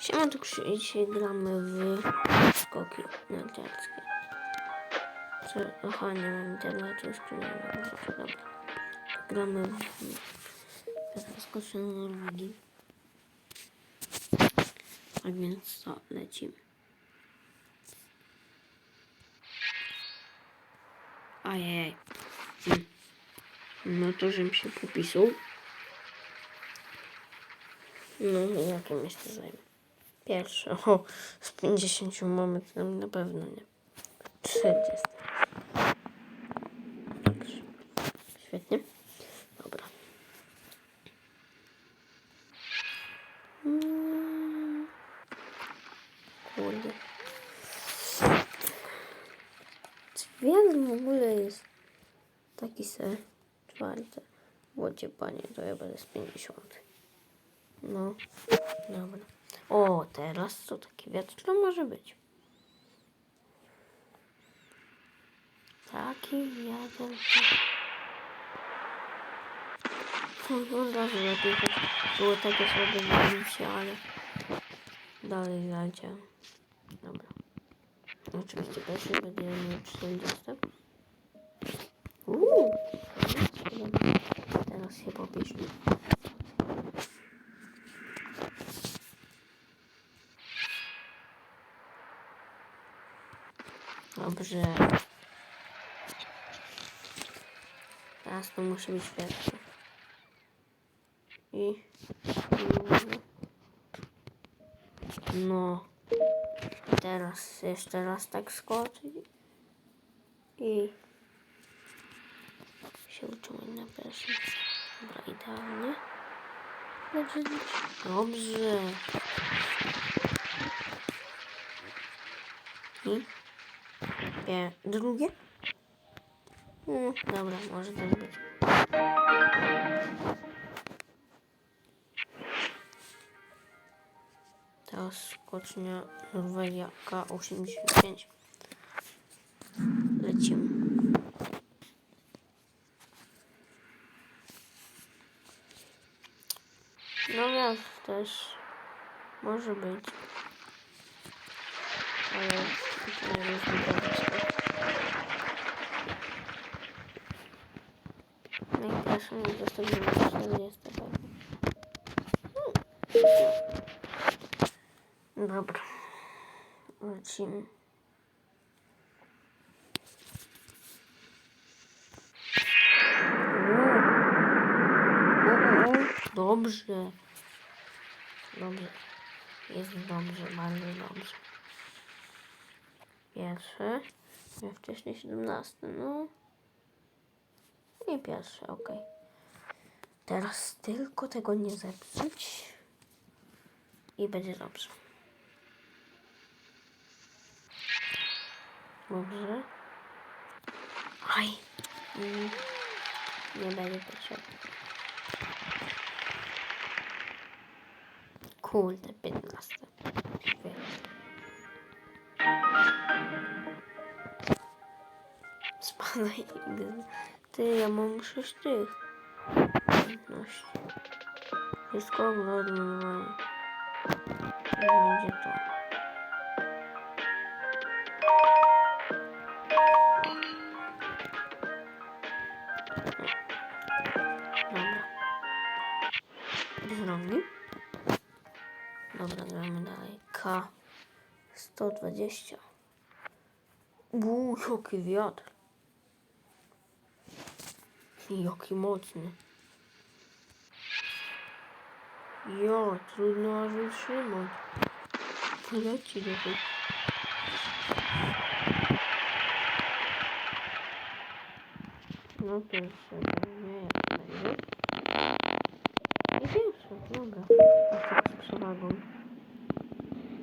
Siema, tu dzisiaj gramy w skoki narciarskie. Co? Aha, nie mam internetu, tu nie mam. Dobra. Gramy w zaskoczone Norwegii. Tak więc co, lecimy. Hmm. No to, żebym się popisał. No, jakie myślę zajmę? Pierwsze. O, z 50 mamy na pewno nie. 40. Dobrze. Świetnie. Dobra. Mm. Kurde. Wiatr w ogóle jest taki se czwarty. Łodzie panie, to ja będę z 50. No, dobra. O, teraz co taki wiatr to może być? Taki wiatr. to- No, od razu lepiej, było takie słabe zdjęcie, ale dalej leciał. Dobra. Oczywiście pierwszy będzie miał 40. Uuu, teraz się popiszę. Dobrze. Teraz to musi być. I... No. Teraz jeszcze raz tak skoczyć. I... Się uczymy na pierwszym. Dobra, idealnie. Dobrze. Dobrze. I... Nie, drugie? Mm, dobra, może tak być. Teraz skocznia Norwegia K85. Lecimy. No wiatr też może być. Ale to nie jest No i proszę mi zostawimy 40 pewnie. Hmm. Dobra. Lecimy. Dobrze. Dobrze. Jest dobrze, bardzo dobrze. Pierwszy. Ja wcześniej 17, no. Nie pierwszy, ok. Teraz tylko tego nie zepsuć. I będzie dobrze. Dobrze. Aj. Nie będzie potrzebny. Kurde, 15. Świetnie. Spadaj. Ty, ja mam 6 tych. Piętnaście. Wszystko odmalowane. Będzie to. Dobra. Dobra, gramy dalej. K. 120. Uuu, jaki wiatr. Jaki mocny. Ja, trudno aż wytrzymać. Leci do tych. No pierwsze, nie jak będzie. I pierwsze, dobra. A tak z przewagą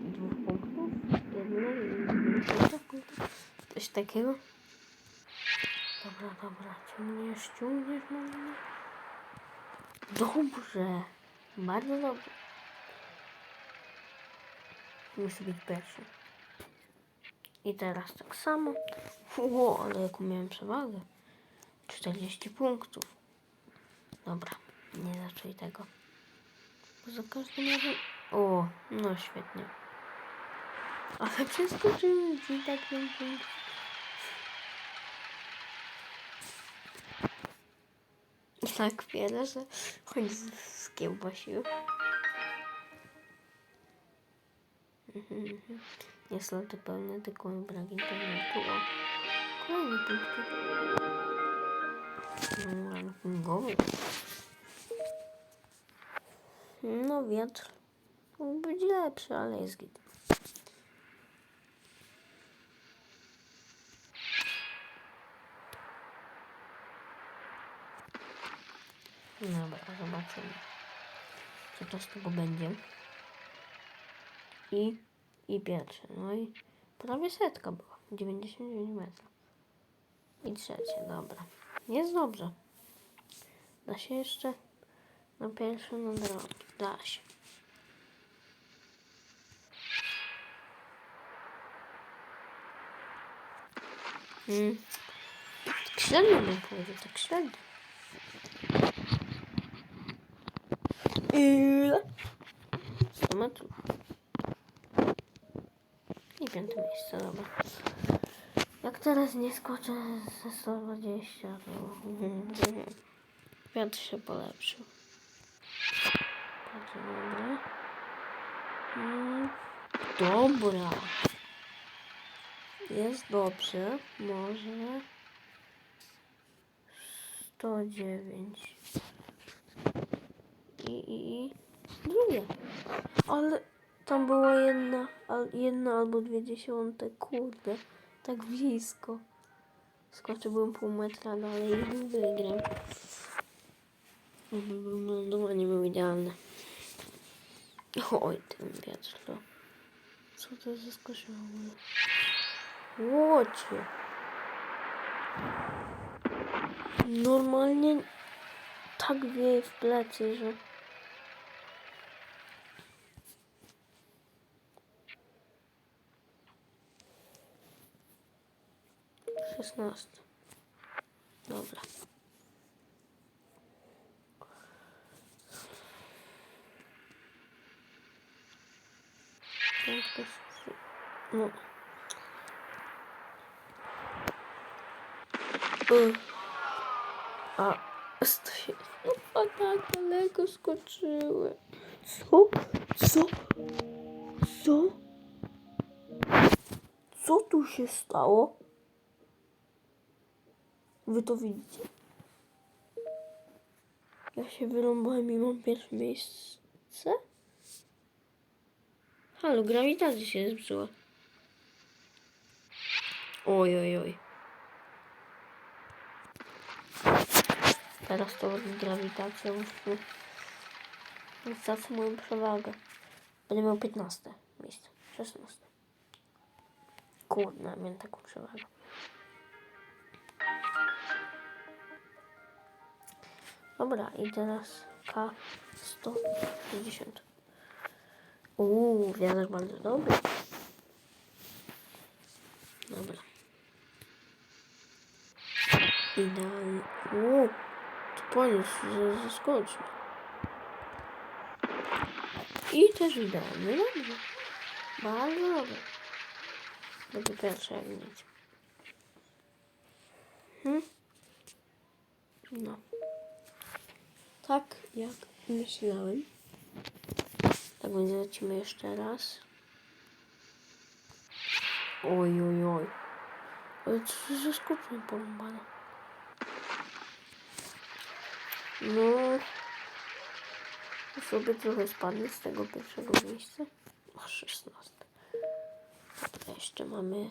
dwóch punktów, jednej i drugiej punktów. Coś takiego. Dobra, dobra, ciągniesz, ciągniesz, mamy. Dobrze, bardzo dobrze. Musi być pierwszy. I teraz tak samo. Ło, ale jaką miałem przewagę. 40 punktów. Dobra, nie zacząj tego. Za każdym razem O, no świetnie. Ale przeskoczyłem i tak ten punkt. Tak wiele, że choć skiełbasił. Mhm, mhm. Niestety pełne tylko brak internetu. O, kolejne punkty. No, rankingowy. No wiatr mógł być lepszy, ale jest git. Dobra, zobaczymy. Co to z tego będzie. I, i pierwsze. No i prawie setka była. 99 metrów. I trzecie, dobra. Jest dobrze. Da się jeszcze na pierwsze na drogi. Da się. Mm. Tak średnio bym powiedział, tak średnio. 100 metrów. I piąte miejsce, dobra. Jak teraz nie skoczę ze 120, to wiatr się polepszył. Bardzo dobre. Mm, Dobra. Jest dobrze. Może 109. I, i, i drugie. Ale tam była jedna, jedna albo dwie dziesiąte. Kurde, tak blisko. Skoczyłbym pół metra dalej i bym wygrał. By był lądowanie był idealne. Oj, ten wiatr to. Co to za skoczy w ogóle? Łocie. Normalnie tak wieje w plecy, że... Szesnasty. Dobra. Piątka, szóstka. No. A, stoję. No, tak daleko skoczyłem. Co? Co? Co? Co tu się stało? Wy to widzicie? Ja się wyrąbałem i mam pierwsze miejsce? Halo, grawitacja się zepsuła. Oj, oj, oj. Teraz to grawitacja muszę stracę moją przewagę. Będę miał 15 miejsce. 16. Kurde, miałem taką przewagę. Dobra, i teraz K160. Uuu, wiatr bardzo dobry. Dobra. Idealnie. Uuu, to poniósł, że zaskoczył. I też idealnie, dobrze. Bardzo dobrze. Będzie pierwsze jak nic. Hmm? No. Tak jak myślałem. Tak więc lecimy jeszcze raz. Oj, oj, oj. Ale co za skupienie porąbane. No. Sobie trochę spadnę z tego pierwszego miejsca. O, 16. Dobra, jeszcze mamy...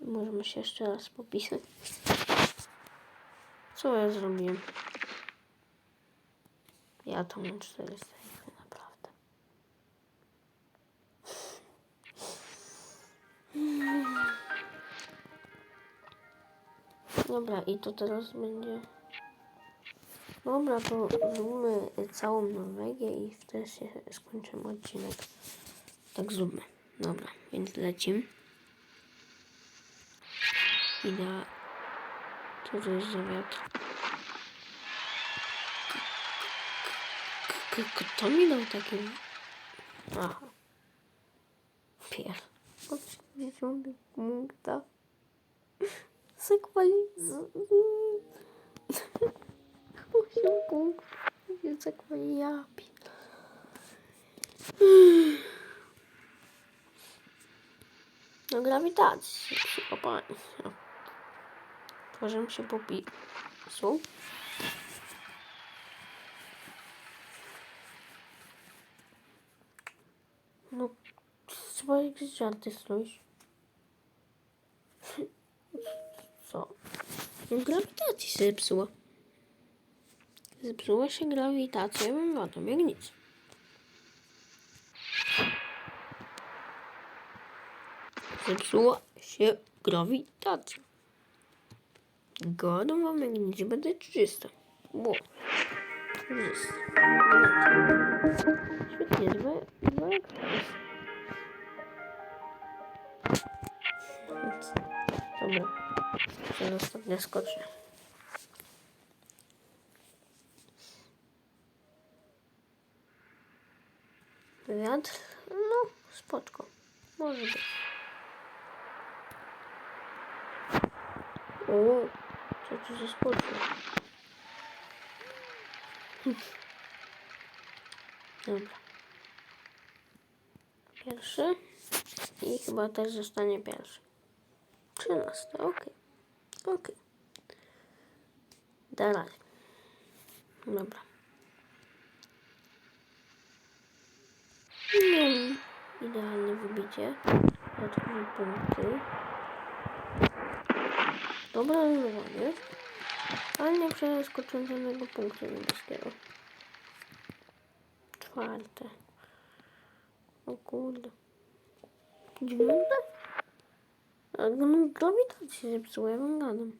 Możemy się jeszcze raz popisać. Co ja zrobiłem? Ja to mam 400 IQ, naprawdę. Dobra, i to teraz będzie... Dobra, to zróbmy całą Norwegię i wtedy się skończymy odcinek. Tak zróbmy. Dobra, więc lecimy. Idea. Co to jest za wiatr? K- Kto mi dał takie Aha. Pier. 10 punkta. Sekwaliz... 8 punktów. Sekwaliapi. No grawitacji. Kopanie. Tworzę się po pisu. No, trzeba jakieś żarty snuć. Co? No, grawitacja się zepsuła. Zepsuła się grawitacja, ja bym o tym jak nic. Zepsuła się grawitacja. Gadam wam jak nic, będę 300. Bo. 300. Świetnie, dwa, dwa ekspres. Dobra. Teraz ostatnia skocznia. Wiatr? No, spoczko. Może być. O, co tu za skocznia? Dobra. Pierwszy. I chyba też zostanie pierwszy. Trzynasty, okej. Okej. Dalej. Dobra. Mm, idealne wybicie. Dodatkowe punkty. Dobre lądowanie. Ale nie przeskoczyłem żadnego punktu niebieskiego. Czwarte. O kurde. Dziewiąte? No, grawitacja się zepsuła, ja wam gadam.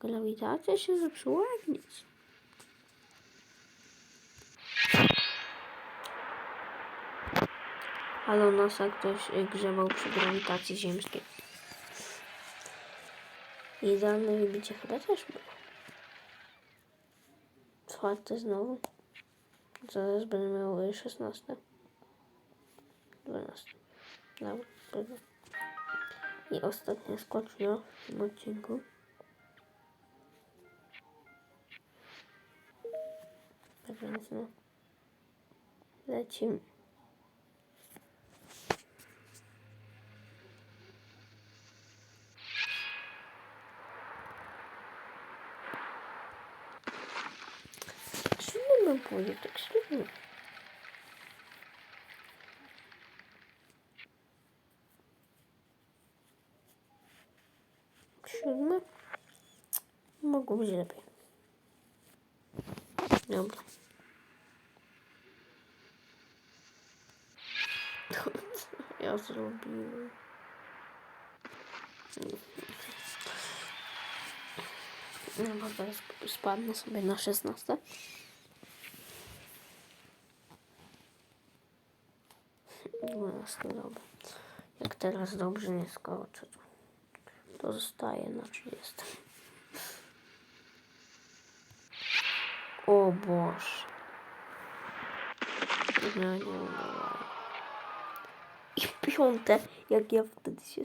Grawitacja się zepsuła jak nic. Ale u nas jak ktoś y, grzebał przy grawitacji ziemskiej. Idealne wybicie chyba też było. Czwarte znowu. Zaraz będę miał y, 16. 12. Dobra, dobra. I ostatnia skocznia w tym odcinku. Tak więc no. Lecimy. Tak. Mogło być lepiej. Dobra. Co ja zrobiłem? No bo teraz spadnę sobie na 16. Dwunasty, dobra. Jak teraz dobrze nie skoczę, to zostaje na 30. O Boże. No nie. I piąte, jak ja wtedy się...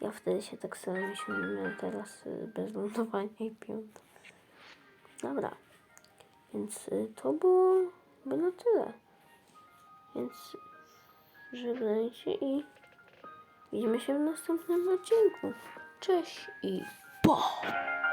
Ja wtedy się tak samo myślałem, teraz y, bez lądowania i piąte. Dobra. Więc y, to było by na tyle. Więc żegnajcie i widzimy się w następnym odcinku. Cześć i pa!